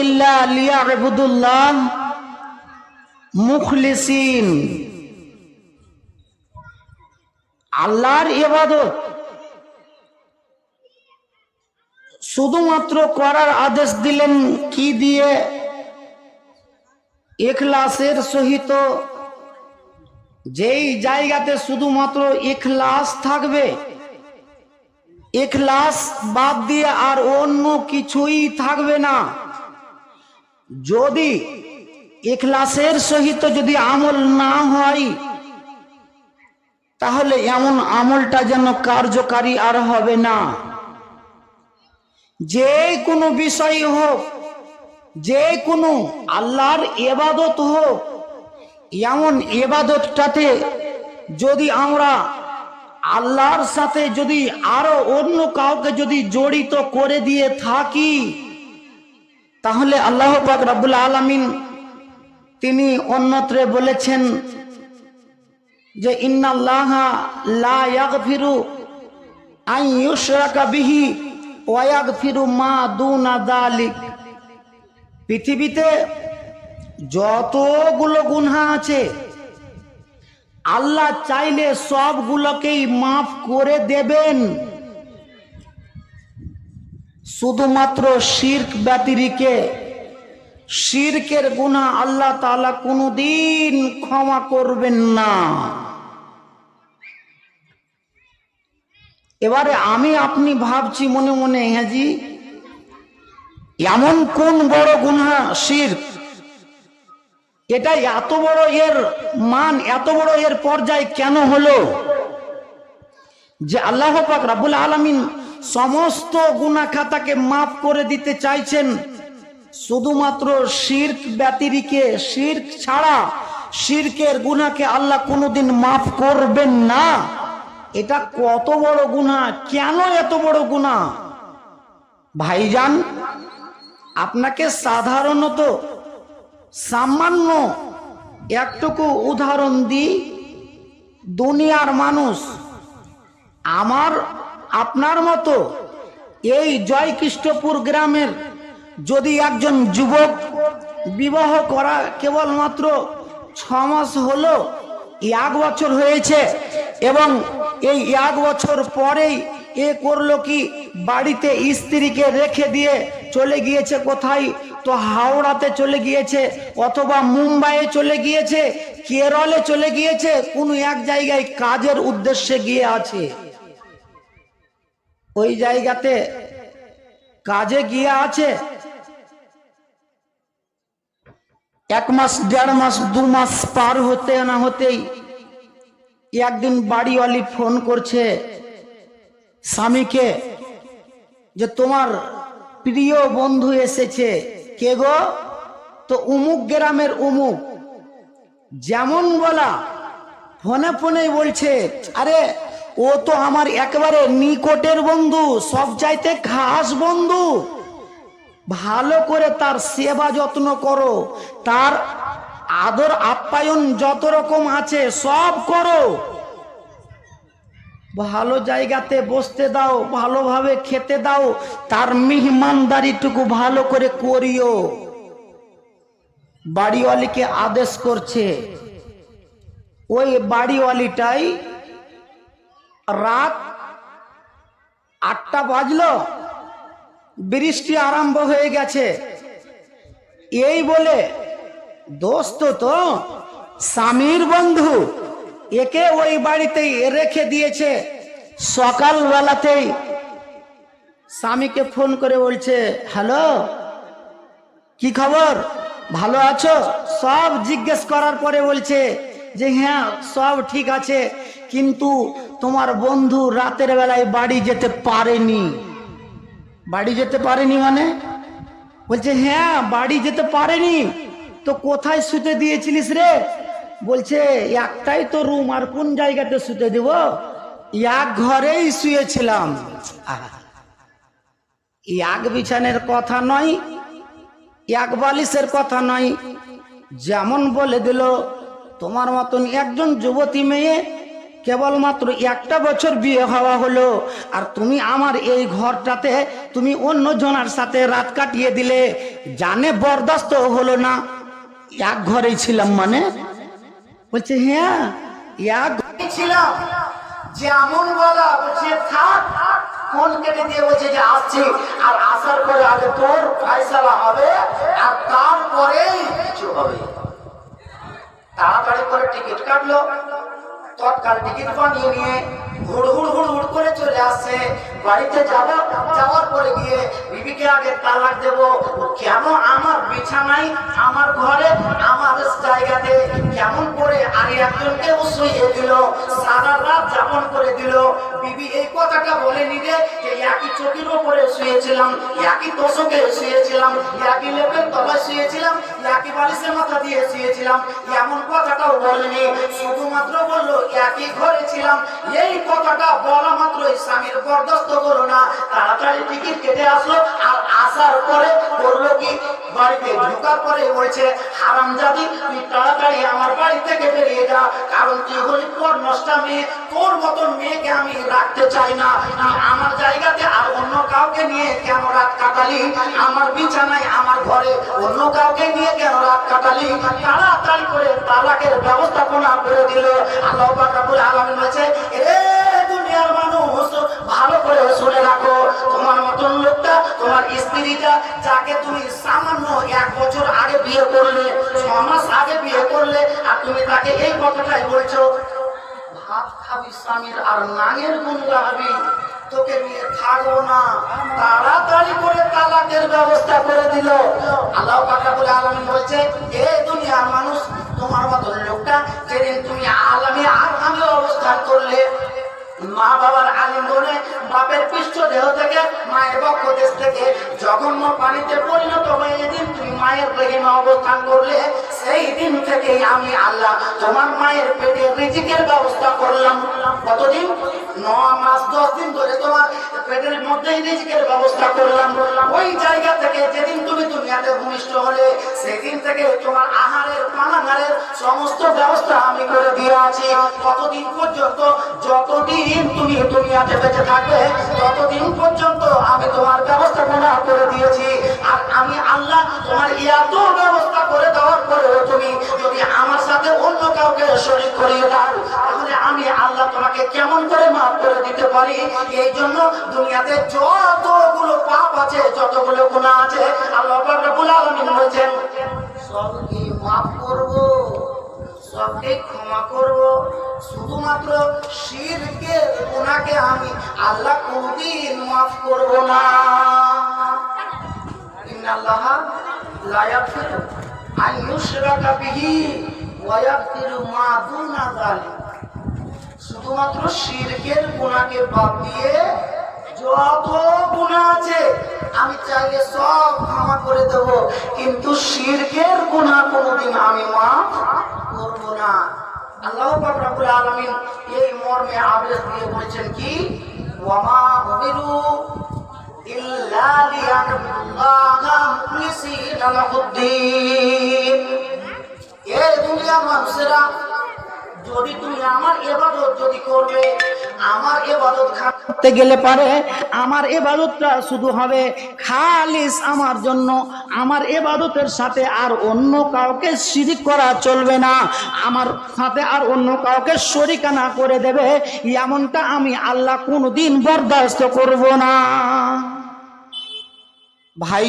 ইল্লা মুখলিসিন। আল্লাহর ইবাদত শুধুমাত্র করার আদেশ দিলেন কি দিয়ে? এখলাসের সহিত যেই জায়গাতে শুধুমাত্র এখলাস থাকবে এখলাস বাদ দিয়ে আর অন্য কিছুই থাকবে না। যদি এখলাসের সহিত যদি আমল না হয়, তাহলে এমন আমলটা যেন কার্যকারী আর হবে না। যে কোনো বিষয় হোক, যে কোনো আল্লাহর এবাদত হোক, এমন এবাদতটাতে যদি আমরা আল্লাহর সাথে যদি আরও অন্য কাউকে যদি জড়িত করে দিয়ে থাকি, তাহলে আল্লাহ পাক রাব্বুল আলামিন তিনি অন্যত্রে বলেছেন যে ইয়াগফিরু মা পৃথিবীতে যতগুলো গুনহা আছে আল্লাহ চাইলে সবগুলোকেই মাফ করে দেবেন। শুধুমাত্র শির্ক ব্যতিরিকে, শির্কের গুণা আল্লাহ তাআলা কোনোদিন ক্ষমা করবেন না। এবারে আমি, আপনি ভাবছি মনে মনে হ্যাঁ জি, এমন কোন বড় গুণা শির্ক এটা এত বড় এর মান, এত বড় এর পর্যায় কেন হলো? যে আল্লাহ পাক রাবুল আলামিন সমস্ত গুনা খাতাকে মাফ করে দিতে চাইছেন, শুধুমাত্র শির্ক ব্যতিরিকে, শির্ক ছাড়া শির্কের গুনাকে আল্লাহ কোনোদিন মাফ করবেন না। এটা কত বড় গুণা কেন এত বড় গুণা ভাইজান, আপনাকে সাধারণত সামান্য একটুকু উদাহরণ দিই। দুনিয়ার মানুষ, আমার, আপনার মতো এই জয়কৃষ্ণপুর গ্রামের যদি একজন যুবক বিবাহ করা কেবলমাত্র ছ মাস হলো এক বছর হয়েছে এবং এই এক বছর পরেই এ করল কি, বাড়িতে স্ত্রীকে রেখে দিয়ে চলে গিয়েছে কোথায়? তো হাওড়াতে চলে গিয়েছে, অথবা মুম্বাইয়ে চলে গিয়েছে, কেরলে চলে গিয়েছে, কোনো এক জায়গায় কাজের উদ্দেশ্যে গিয়ে আছে। ওই জায়গাতে কাজে গিয়ে আছে। এক মাস, দেড় মাস, দু মাস পার হতে না হতেই একদিন বাড়িওয়ালি ফোন করছে স্বামীকে যে তোমার প্রিয় বন্ধু এসেছে। কে গো? তো উমুক গ্রামের উমুক। যেমন বলা, ফোনে ফোনে বলছে, আরে, ও তো আমার একেবারে নিকটের বন্ধু, সব চাইতে খাস বন্ধু। ভালো করে তার সেবা যত্ন করো, তার আদর আপ্যায়ন যত রকম আছে সব করো। ভালো জায়গাতে বসতে দাও, ভালোভাবে খেতে দাও, তার মেহমানদারিটুকু ভালো করে করিও। বাড়িওয়ালিকে আদেশ করছে। ওই বাড়িওয়ালিটাই রাত আটটা বাজলো, বৃষ্টি আরম্ভ হয়ে গেছে। এই বলে, দোস্ত তো, স্বামীর বন্ধু একে ওই বাড়িতেই রেখে দিয়েছে। সকাল বেলাতেই স্বামীকে ফোন করে বলছে, হ্যালো, কি খবর? ভালো আছো? সব জিজ্ঞেস করার পরে বলছে যে হ্যাঁ সব ঠিক আছে, কিন্তু তোমার বন্ধু রাতের বেলায় বাড়ি যেতে পারেনি। বাড়ি যেতে পারেনি মানে? বলছে হ্যাঁ বাড়ি যেতে পারেনি। তো কোথায় শুতে দিয়েছিলিস রে? বলছে, একটাই তো রুম, আর কোন জায়গাতে শুতে দিব? এক ঘরেই শুয়েছিলাম। এক বিছানের কথা নয়, এক বালিশের কথা নয়। যেমন বলে দিল, তোমার মতন একজন যুবতী মেয়ে কেবলমাত্র একটা বছর বিয়ে হওয়া হলো, আর তুমি আমার এই ঘরটাতে তুমি অন্য জনার সাথে রাত কাটিয়ে দিলে। জানে বরদাস্ত হলো না, এক ঘরেই ছিলাম মানে? বলছে হ্যাঁ এক ছিলাম যেমন বলা, বলছে, থাক ফোন কেটে দিয়ে বলছে যে আসছি, আর আসার পরে আগে তোর ফয়সালা হবে, আর তারপরেই কিছু হবে। তাড়াতাড়ি করে টিকিট কাটলো, তৎকাল টিকিট বানিয়ে নিয়ে হুড় হুড় হুড় হুড় করে চলে আসছে বাড়িতে যাব, যাওয়ার পরে গিয়ে বিবিকে আগে তালাক দেব। কেন আমার বিছানায়, আমার ঘরে, আমার জায়গাতে কেমন করে আর একজনকে শুয়ে দিল? সারা করে দিল। বিবি এই কথাটা বলেনি রে যে একই চোখের উপরে শুয়েছিলাম, একই তোষকে শুয়েছিলাম, একই লেপের তলায় শুয়েছিলাম, একই বালিশের মাথা দিয়ে শুয়েছিলাম। এমন কথাটাও বলেনি, শুধুমাত্র বলল, একই ঘরে ছিলাম। এই কথাটা বলা মাত্রই স্বামীর বরদাস্ত করল না। তাড়াতাড়ি টিকিট কেটে আসলো আর আসার পরে বলল কি, বাড়িতে ঢোকার পরে বলছে হারাম জাদি তুই তাড়াতাড়ি আমার বাড়ি থেকে বেরিয়ে যা, কারণ তুই হলি পর নষ্টা মেয়ে তোর মতন মেয়েকে আমি রাখতে চাই না। আমার জায়গাতে আর অন্য কাউকে নিয়ে কেন রাত কাটালি? আমার বিছানায়, আমার ঘরে অন্য কাউকে নিয়ে কেন রাত কাটালি? তাড়াতাড়ি করে তালাকের ব্যবস্থাপনা করে দিল। আল্লাহ আলামিন বলেছে, এ দুনিয়ার মানুষ, ভালো করে শুনে রাখো। তোমার মতন লোকটা, তোমার স্ত্রীটা, যাকে তুমি সামান্য এক বছর আগে বিয়ে করলে, ছ মাস আগে বিয়ে করলে, আর তুমি তাকে এই কথাটাই বলছো ভাত স্বামীর আর নাঙের গুণ গাবি তোকে নিয়ে থাকব না। তাড়াতাড়ি করে তালাকের ব্যবস্থা করে দিল। আল্লাহ পাকা বলে আলমী বলছে, এ দুনিয়ার মানুষ, তোমার মতন লোকটা যেদিন তুমি আলামে আর আমি অবস্থান করলে মা বাবার আলিঙ্গনে বাপের পৃষ্ঠ দেহ থেকে, মায়ের বক্ষ দেশ থেকে জঘন্য পানিতে পরিণত হয়ে যেদিন তুমি মায়ের রেহিমে অবস্থান করলে সেই দিন থেকে আমি আল্লাহ তোমার মায়ের পেটে রিজিকের ব্যবস্থা করলাম। কতদিন? ন মাস, দশ দিন ধরে তোমার পেটের মধ্যেই রিজিকের ব্যবস্থা করলাম। ওই জায়গা থেকে যেদিন তুমি দুনিয়াতে ভূমিষ্ঠ হলে, সেদিন থেকে তোমার আহারের পানাহারের সমস্ত ব্যবস্থা আমি করে দিয়ে আছি। কতদিন পর্যন্ত, যতদিন তুমি দুনিয়াতে বেঁচে থাকবে, ততদিন পর্যন্ত আমি তোমার ব্যবস্থাপনা করে দিয়েছি। আর আল্লাহ, তোমার ব্যবস্থা করে দেওয়ার পরেও তুমি যদি আমার সাথে অন্য কাউকে শরীর করিয়ে দাও, তাহলে আমি আল্লাহ তোমাকে কেমন করে মাফ করে দিতে পারি? এই জন্য দুনিয়াতে যতগুলো পাপ আছে, যতগুলো গুণা আছে, আল্লাহ সবকে মাফ করব, সবকে ক্ষমা করব। শুধুমাত্র শিরকে ওনাকে আমি আল্লাহ কোনদিন মাফ করব না। ওয়া মা শুধুমাত্র শিরকের গুণাকে বাদ দিয়ে যত গুণা আছে, আমি চাইলে সব ক্ষমা করে দেব। কিন্তু শিরকের গুণা কোনোদিন আমি মাফ করব না। আল্লাহ পাক এই মর্মে আদেশ দিয়ে বলেছেন কি? ওয়ামা উমিরু করতে গেলে পারে, আমার এবাদতটা শুধু হবে খালিস আমার জন্য। আমার এবাদতের সাথে আর অন্য কাউকে শিরিক করা চলবে না। আমার সাথে আর অন্য কাউকে শরিকানা করে দেবে, এমনটা আমি আল্লাহ কোনোদিন বরদাস্ত করব না। ভাই